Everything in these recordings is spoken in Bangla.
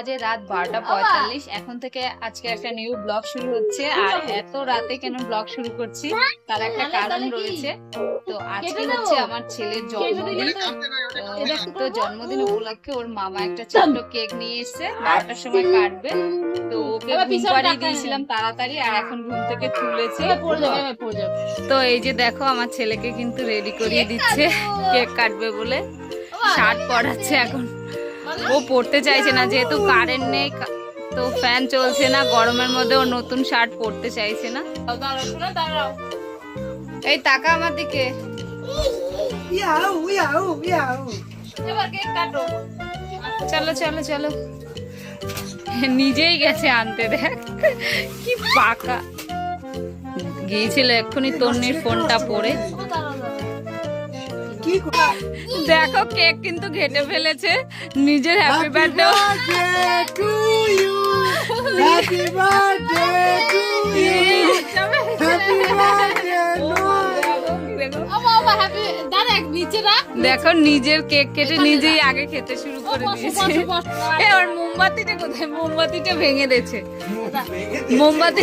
বাজে রাত বারোটা পঁয়তাল্লিশ। এখন থেকে আজকে একটা নিউ ব্লগ শুরু হচ্ছে। আর এত রাতে কেন ব্লগ শুরু করছি? তার একটা কারণ রয়েছে। তো আজকে হচ্ছে আমার ছেলের জন্মদিন। তো- জন্মদিন উপলক্ষে ওর মামা একটা ছোট্ট কেক নিয়ে এসেছে। বারোটার সময় কাটবে। তো ওকে ঘুম পাড়িয়ে দিয়েছিলাম তাড়াতাড়ি আর এখন ঘুম থেকে তুলেছি। তো এই যে দেখো আমার ছেলেকে কিন্তু রেডি করিয়ে দিচ্ছে। কেক কাটবে বলে। শার্ট পরাচ্ছে এখন। ও পড়তে চাইছে না যেহেতু কারেন্ট নেই তো ফ্যান চলছে না গরমের মধ্যে ও নতুন শার্ট পরতে চাইছে না। এই টাকা আমার দিকে। চলো চলো চলো। নিজেই গেছে আনতে দেখ। কি পাকা। গিয়েছিল এক্ষুনি তন্নির ফোনটা পড়ে। দাঁড়াও। কি দেখো কেক কিন্তু ঘেটে ফেলেছে। নিজের হ্যাপি বার্থডে Noah. ও বাবা, happy- দাঁড়া, এক নিচে রাখ। দেখো নিজের কেক কেটে নিজেই আগে খেতে শুরু করে দিয়েছে। ওর মোমবাতিটা কোথায়? মোমবাতিটা ভেঙে দিয়েছে। মোমবাতি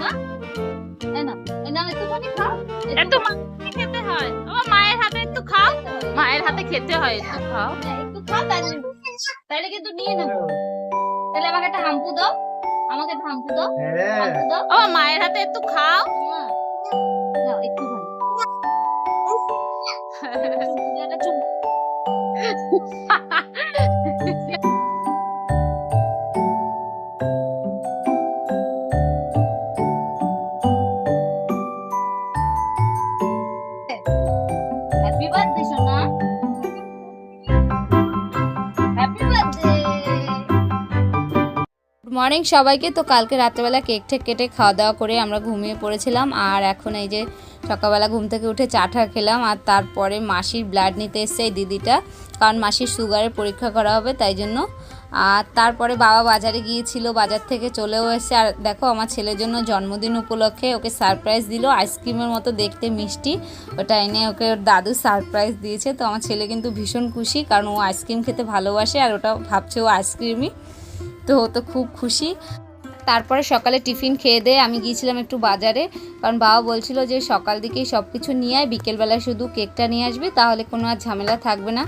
এই এই একটুখানি খাও। একটু খেতে হয়। আমার মায়ের হাতে একটু খাও। মায়ের হাতে খেতে হয় একটু খাও। হ্যাঁ, একটু খাও, তাইলে তাইলে কিন্তু নিয়ে নেব তাহলে আমাকে একটা হাম্পু দাও। আমাকে একটা হাম্পু দাও। হাম্পু দাও। ও মায়ের হাতে একটু খাও। হ্যাঁ। একটা চুপ। মর্নিং সবাইকে। তো কালকে রাত্রেবেলা কেক ঠেক কেটে খাওয়া দাওয়া করে আমরা ঘুমিয়ে পড়েছিলাম। আর এখন এই যে সকালবেলা ঘুম থেকে উঠে চা টা খেলাম। আর তারপরে মাসির ব্লাড নিতে এসছে এই দিদিটা। কারণ মাসির সুগারের পরীক্ষা করা হবে, তাই জন্য। আর তারপরে বাবা বাজারে গিয়েছিল, বাজার থেকে চলেও এসেছে। আর দেখো, আমার ছেলের জন্য জন্মদিন উপলক্ষে ওকে সারপ্রাইজ দিল। আইসক্রিমের মতো দেখতে মিষ্টি। ওটা এনে ওকে ওর দাদু সারপ্রাইজ দিয়েছে। তো আমার ছেলে কিন্তু ভীষণ খুশি, কারণ ও আইসক্রিম খেতে ভালোবাসে। আর ওটা ভাবছে ও আইসক্রিমই তো ও তো খুব খুশি। তারপরে সকালে টিফিন খেয়ে দিয়ে আমি গিয়েছিলাম একটু বাজারে। কারণ বাবা বলছিল যে সকাল দিকেই সব কিছু নিয়ে আয়, বিকেলবেলায় শুধু কেকটা নিয়ে আসবে, তাহলে কোনো আর ঝামেলা থাকবে না।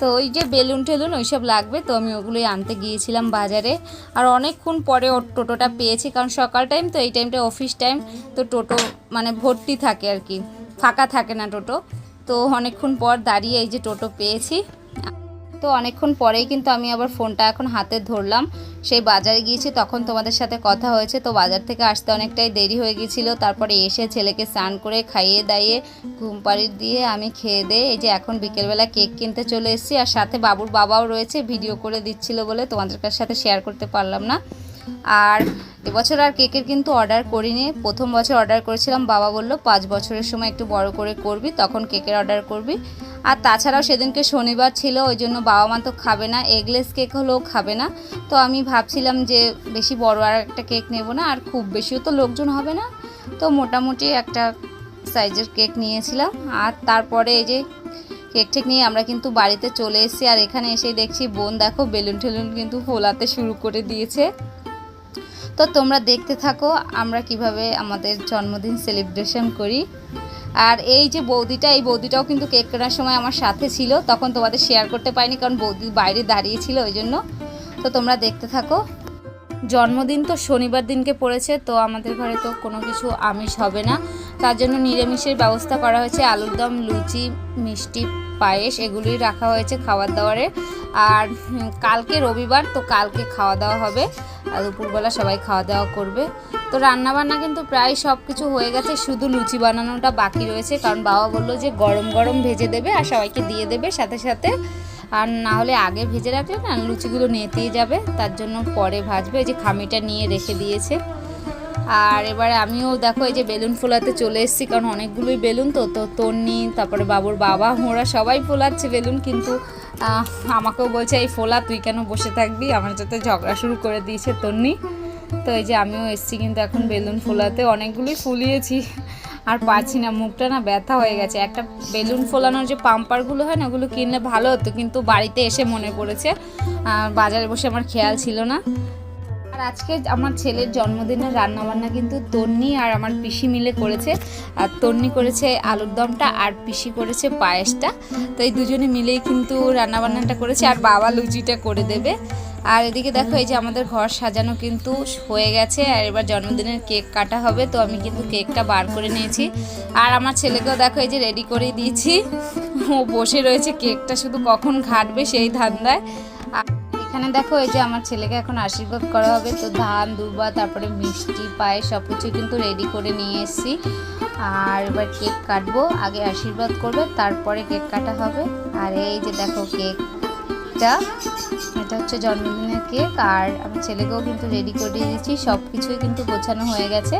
তো ওই যে বেলুন টেলুন ওইসব লাগবে, তো আমি ওগুলোই আনতে গিয়েছিলাম বাজারে। আর অনেকক্ষণ পরে ওর টোটোটা পেয়েছি, কারণ সকাল টাইম তো এই টাইমটা অফিস টাইম তো টোটো মানে ভর্তি থাকে আর কি, ফাঁকা থাকে না টোটো। তো অনেকক্ষণ পর দাঁড়িয়ে এই যে টোটো পেয়েছি। তো অনেকক্ষণ পরেই কিন্তু আমি আবার ফোনটা এখন হাতে ধরলাম। সেই বাজারে গিয়েছি, তখন তোমাদের সাথে কথা হয়েছে, তো বাজার থেকে আসতে অনেকটাই দেরি হয়ে গিয়েছিল। তারপরে এসে ছেলেকে স্নান করে খাইয়ে দাইয়ে ঘুম পাড়ি দিয়ে আমি খেয়ে দিয়ে এই যে এখন বিকেলবেলা কেক কিনতে চলে এসেছি। আর সাথে বাবুর বাবাও রয়েছে, ভিডিও করে দিচ্ছিল বলে তোমাদের সাথে শেয়ার করতে পারলাম না। আর এবছর আর কেকের কিন্তু অর্ডার করিনি। প্রথম বছর অর্ডার করেছিলাম, বাবা বলল পাঁচ বছরের সময় একটু বড় করে করবি, তখন কেকের অর্ডার করবি। আর তাছাড়াও সেদিনকে শনিবার ছিল, ওই জন্য বাবা মা তো খাবে না এগলেস কেক হলেও খাবে না। তো আমি ভাবছিলাম যে বেশি বড় আর একটা কেক নেব না, আর খুব বেশিও তো লোকজন হবে না। তো মোটামুটি একটা সাইজের কেক নিয়েছিলাম। আর তারপরে এই যে কেক ঠেক নিয়ে আমরা কিন্তু বাড়িতে চলে এসেছি, আর এখানে এসে দেখছি বোন দেখো, বেলুন টেলুন কিন্তু ফোলাতে শুরু করে দিয়েছে। তো তোমরা দেখতে থাকো, আমরা কীভাবে আমাদের জন্মদিন সেলিব্রেশন করি। আর এই যে বৌদিটা, এই বৌদিটাও কিন্তু কেক কেনার সময় আমার সাথে ছিল, তখন তোমাদের শেয়ার করতে পারিনি, কারণ বৌদি বাইরে দাঁড়িয়ে ছিল ওই জন্য। তো তোমরা দেখতে থাকো। জন্মদিন তো শনিবার দিনকে পড়েছে, তো আমাদের ঘরে তো কোনো কিছু আমিষ হবে না। তার জন্য নিরামিষের ব্যবস্থা করা হয়েছে আলুর দম লুচি, মিষ্টি পায়েস এগুলোই রাখা হয়েছে খাবার দাবারে আর কালকে রবিবার, তো কালকে খাওয়া দাওয়া হবে। দুপুরবেলা সবাই খাওয়া দাওয়া করবে। তো রান্না বান্না কিন্তু প্রায় সব কিছু হয়ে গেছে, শুধু লুচি বানানোটা বাকি রয়েছে। কারণ বাবা বলল যে গরম গরম ভেজে দেবে আর সবাইকে দিয়ে দেবে সাথে সাথে। আর না হলে আগে ভেজে রাখলে না লুচিগুলো নেতেই যাবে, তার জন্য পরে ভাজবে। এই যে খামিটা নিয়ে রেখে দিয়েছে। আর এবারে আমিও দেখো এই যে বেলুন ফোলাতে চলে এসেছি, কারণ অনেকগুলোই বেলুন তো তো তন্নি, তারপরে বাবুর বাবা, ওরা সবাই ফোলাচ্ছে বেলুন, কিন্তু আমাকেও বলছে, এই ফোলা, তুই কেন বসে থাকবি? আমার সাথে ঝগড়া শুরু করে দিয়েছে তন্নি। তো এই যে আমিও এসেছি কিন্তু এখন বেলুন ফোলাতে, অনেকগুলোই ফুলিয়েছি। আর পাচ্ছি না, মুখটা না ব্যথা হয়ে গেছে। একটা বেলুন ফোলানোর যে পাম্পারগুলো হয় না, ওগুলো কিনলে ভালো হতো, কিন্তু বাড়িতে এসে মনে পড়েছে বাজারে বসে আমার খেয়াল ছিল না। আর আজকে আমার ছেলের জন্মদিনের রান্নাবান্না কিন্তু তন্নি আর আমার পিসি মিলে করেছে। আর তন্নি করেছে আলুর দমটা আর পিসি করেছে পায়েসটা। তো এই দুজনে মিলেই কিন্তু রান্নাবান্নাটা করেছে আর বাবা লুচিটা করে দেবে। আর এদিকে দেখো, এই যে আমাদের ঘর সাজানো কিন্তু হয়ে গেছে আর এবার জন্মদিনের কেক কাটা হবে, তো আমি কিন্তু কেকটা বার করে নিয়েছি। আর আমার ছেলেকেও দেখো, এই যে রেডি করে দিয়েছি। ও বসে রয়েছে, কেকটা শুধু কখন ঘাটবে সেই ধান্দায়। আর এখানে দেখো, এই যে আমার ছেলেকে এখন আশীর্বাদ করা হবে, তো ধান দুর্বা তারপরে মিষ্টি, পায়েস সব কিছু কিন্তু রেডি করে নিয়ে এসেছি। আর এবার কেক কাটবো, আগে আশীর্বাদ করবে, তারপরে কেক কাটা হবে। আর এই যে দেখো কেকটা এটা হচ্ছে জন্মদিনের কেক আর আমার ছেলেকেও কিন্তু রেডি করে দিয়েছি সব কিছুই কিন্তু গোছানো হয়ে গেছে।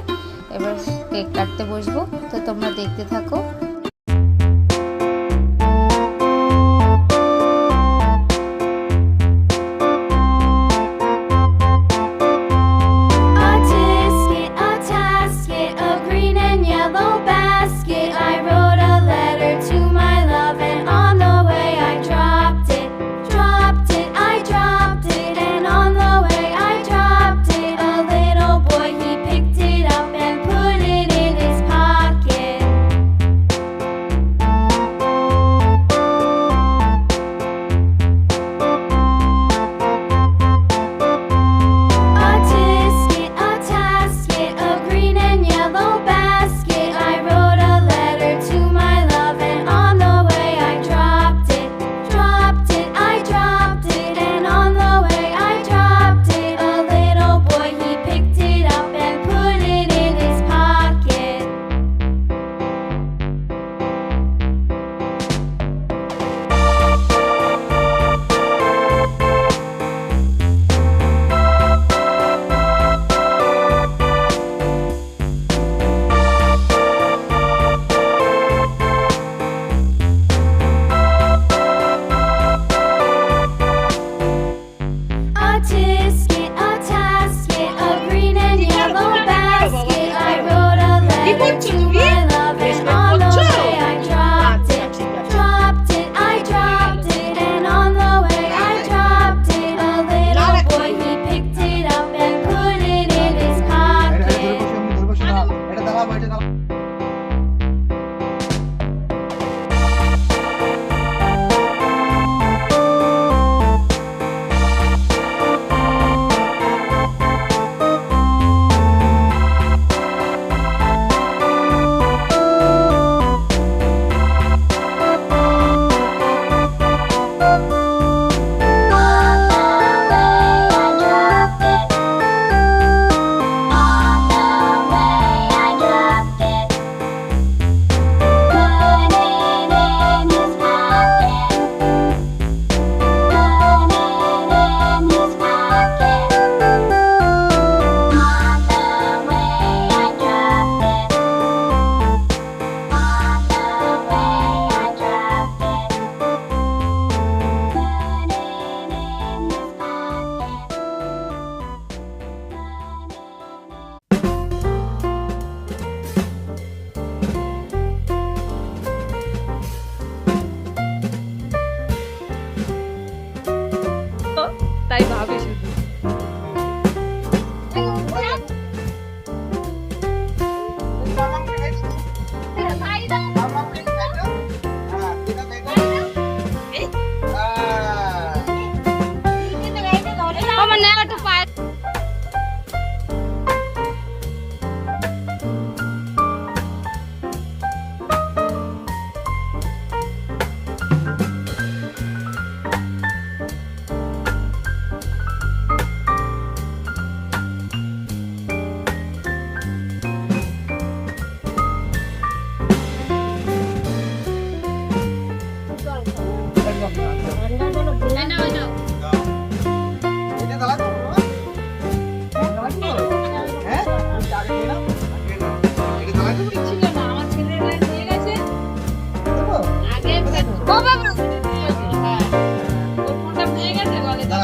এবার কেক কাটতে বসবো, তো তোমরা দেখতে থাকো।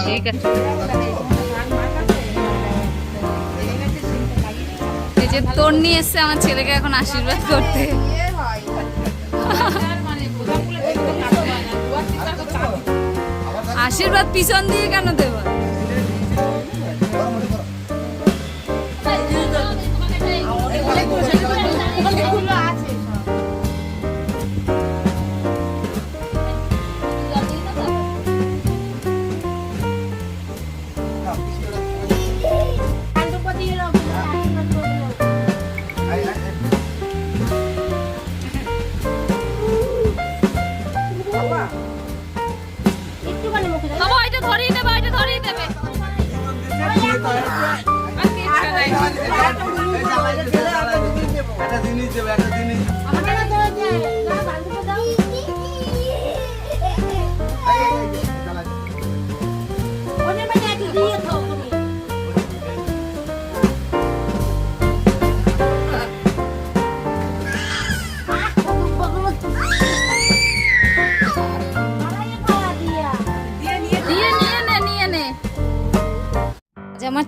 ঠিক আছে এই যে তোর নিয়ে এসছে আমার ছেলেকে এখন আশীর্বাদ করতে। আশীর্বাদ পিছন দিয়ে কেন দেব?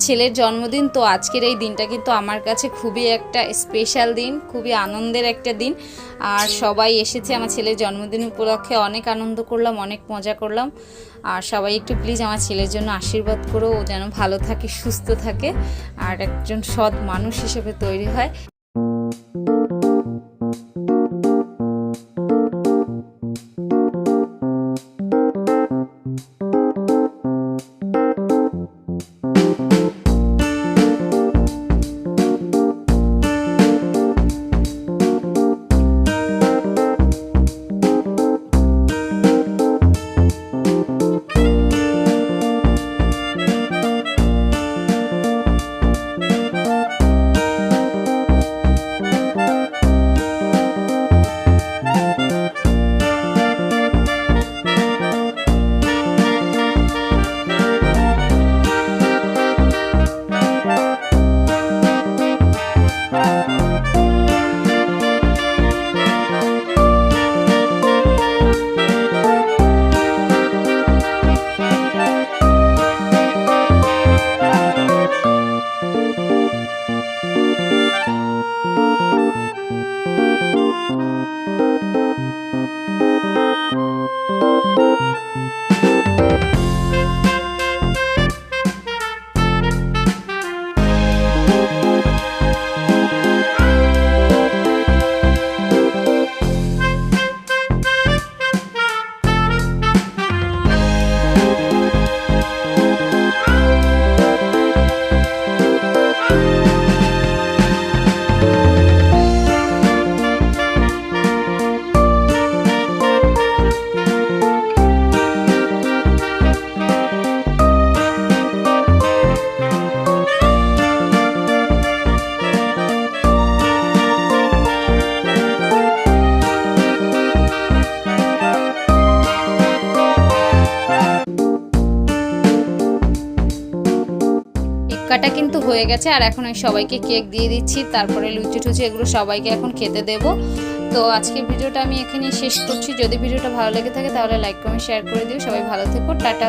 ছেলের জন্মদিন, তো আজকের এই দিনটা কিন্তু আমার কাছে খুবই একটা স্পেশাল দিন, খুবই আনন্দের একটা দিন। আর সবাই এসেছে আমার ছেলের জন্মদিন উপলক্ষে, অনেক আনন্দ করলাম, অনেক মজা করলাম। আর সবাই একটু প্লিজ আমার ছেলের জন্য আশীর্বাদ করো, ও যেন ভালো থাকে, সুস্থ থাকে। আর একজন সৎ মানুষ হিসেবে তৈরি হয়। কাটা কিন্তু হয়ে গেছে, আর এখন আমি সবাইকে কেক দিয়ে দিচ্ছি, তারপরে লুচি টুচি এগুলো সবাইকে এখন খেতে দেব। তো আজকের ভিডিওটা আমি এখানে শেষ করছি, যদি ভিডিওটা ভালো লেগে থাকে তাহলে লাইক কমেন্ট শেয়ার করে দিও, সবাই ভালো থেকো, টাটা।